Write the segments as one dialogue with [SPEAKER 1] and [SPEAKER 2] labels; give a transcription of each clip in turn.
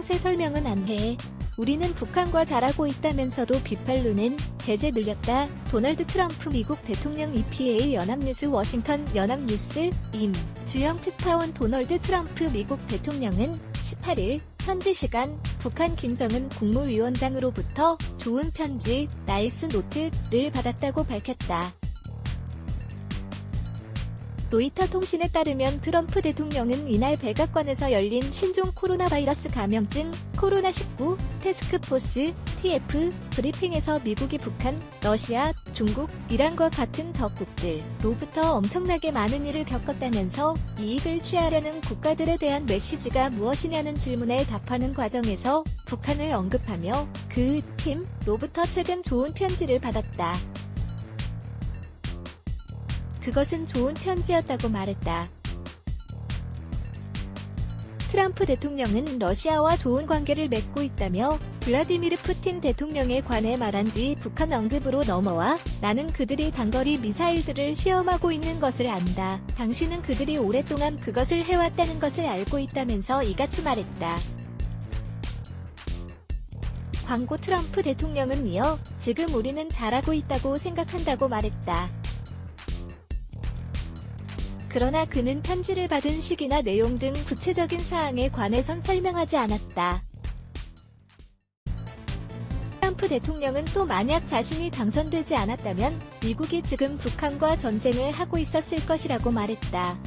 [SPEAKER 1] 상세 설명은 안 해. 우리는 북한과 잘하고 있다면서도 비팔로는 제재 늘렸다. 도널드 트럼프 미국 대통령 EPA 연합뉴스 워싱턴 연합뉴스 임 주영 특파원 도널드 트럼프 미국 대통령은 18일 현지 시간 북한 김정은 국무위원장으로부터 좋은 편지 나이스 노트를 받았다고 밝혔다. 로이터 통신에 따르면 트럼프 대통령은 이날 백악관에서 열린 신종 코로나 바이러스 감염증 코로나19 테스크포스 TF 브리핑에서 미국이 북한, 러시아, 중국, 이란과 같은 적국들로부터 엄청나게 많은 일을 겪었다면서 이익을 취하려는 국가들에 대한 메시지가 무엇이냐는 질문에 답하는 과정에서 북한을 언급하며 그 팀로부터 최근 좋은 편지를 받았다. 그것은 좋은 편지였다고 말했다. 트럼프 대통령은 러시아와 좋은 관계를 맺고 있다며 블라디미르 푸틴 대통령에 관해 말한 뒤 북한 언급으로 넘어와 나는 그들이 단거리 미사일들을 시험하고 있는 것을 안다. 당신은 그들이 오랫동안 그것을 해왔다는 것을 알고 있다면서 이같이 말했다. 광고 트럼프 대통령은 이어 지금 우리는 잘하고 있다고 생각한다고 말했다. 그러나 그는 편지를 받은 시기나 내용 등 구체적인 사항에 관해선 설명하지 않았다. 트럼프 대통령은 또 만약 자신이 당선되지 않았다면 미국이 지금 북한과 전쟁을 하고 있었을 것이라고 말했다.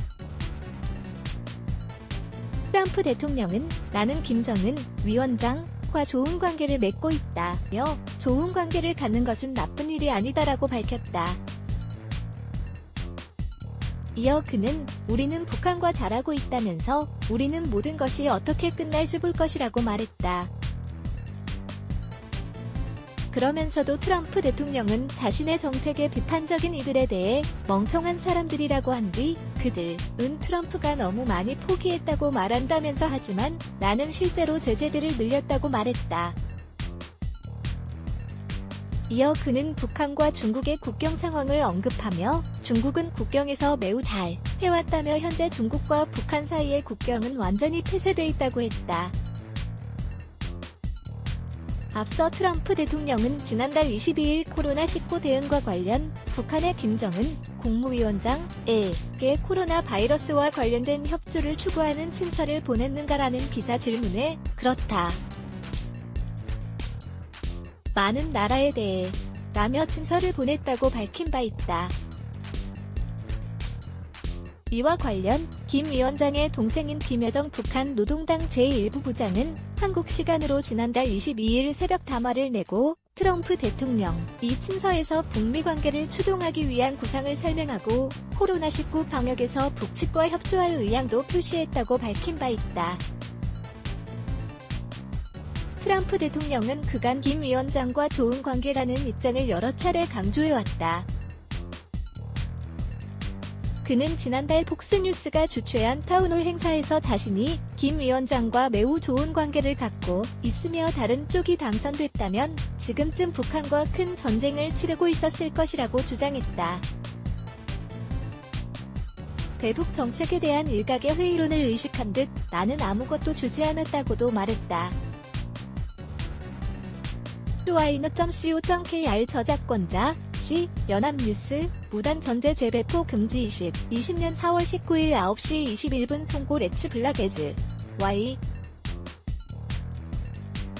[SPEAKER 1] 트럼프 대통령은 나는 김정은 위원장 과 좋은 관계를 맺고 있다며 좋은 관계를 갖는 것은 나쁜 일이 아니다라고 밝혔다. 이어 그는 우리는 북한과 잘하고 있다면서 우리는 모든 것이 어떻게 끝날지 볼 것이라고 말했다. 그러면서도 트럼프 대통령은 자신의 정책에 비판적인 이들에 대해 멍청한 사람들이라고 한 뒤 그들은 트럼프가 너무 많이 포기했다고 말한다면서 하지만 나는 실제로 제재들을 늘렸다고 말했다. 이어 그는 북한과 중국의 국경 상황을 언급하며 중국은 국경에서 매우 잘 해왔다며 현재 중국과 북한 사이의 국경은 완전히 폐쇄돼 있다고 했다. 앞서 트럼프 대통령은 지난달 22일 코로나19 대응과 관련 북한의 김정은 국무위원장에게 코로나 바이러스와 관련된 협조를 추구하는 친서를 보냈는가라는 기자 질문에 그렇다. 많은 나라에 대해 라며 친서를 보냈다고 밝힌 바 있다. 이와 관련 김 위원장의 동생인 김여정 북한 노동당 제1부 부장은 한국 시간으로 지난달 22일 새벽 담화를 내고 트럼프 대통령 이 친서에서 북미 관계를 추동하기 위한 구상을 설명하고 코로나19 방역에서 북측과 협조할 의향도 표시했다고 밝힌 바 있다. 트럼프 대통령은 그간 김 위원장과 좋은 관계라는 입장을 여러 차례 강조해왔다. 그는 지난달 폭스뉴스가 주최한 타운홀 행사에서 자신이 김 위원장과 매우 좋은 관계를 갖고 있으며 다른 쪽이 당선됐다면 지금쯤 북한과 큰 전쟁을 치르고 있었을 것이라고 주장했다. 대북 정책에 대한 일각의 회의론을 의식한 듯 나는 아무것도 주지 않았다고도 말했다. ynet.co.kr 저작권자 C 연합뉴스 무단 전제 재배포 금지 20 20년 4월 19일 9시 21분 송고 레츠 블라게즈 Y